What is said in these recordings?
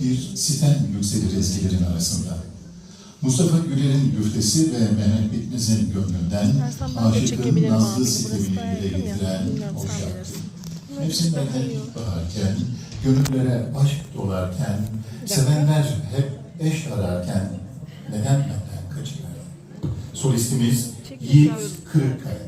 bir sitem yükselir eskilerin arasında. Mustafa Güler'in güftesi ve Mehmet Bitmez'in gönlünden aşıkın nazlı sitemini dile getiren o şarkı. Mevsimlerden ilkbaharken, gönüllere aşk dolarken, sevenler hep eş ararken neden benden kaçıyor? Solistimiz Yiğit Kırıkkaya.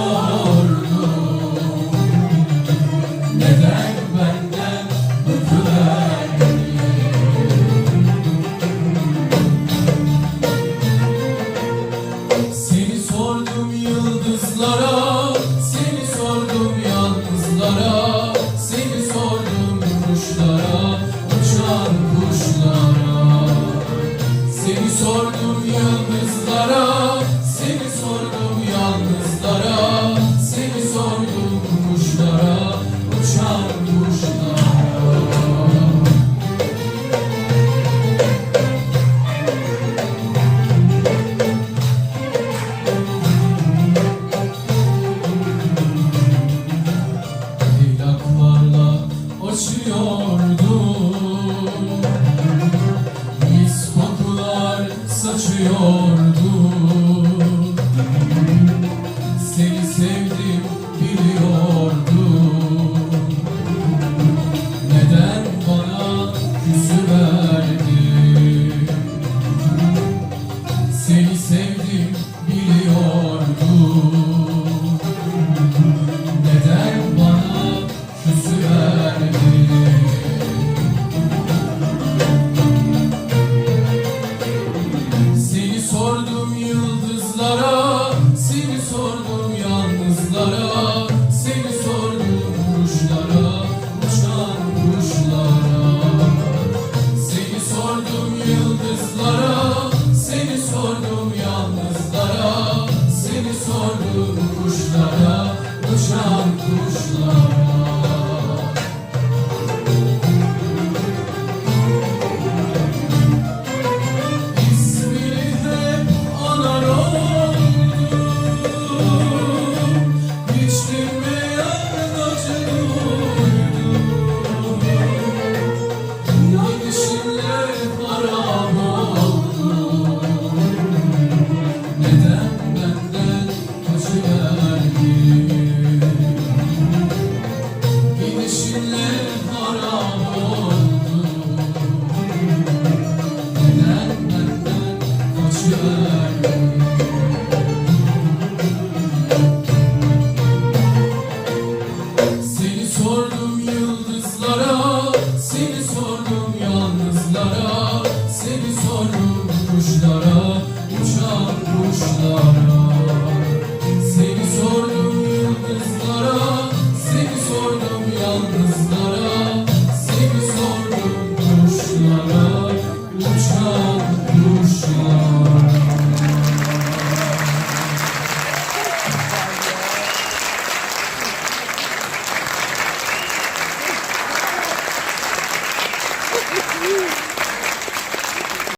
Oh. Señor. kuşlara Seni sordum kuşlara Uçan kuşlara. Seni sordum yıldızlara Seni sordum yalnız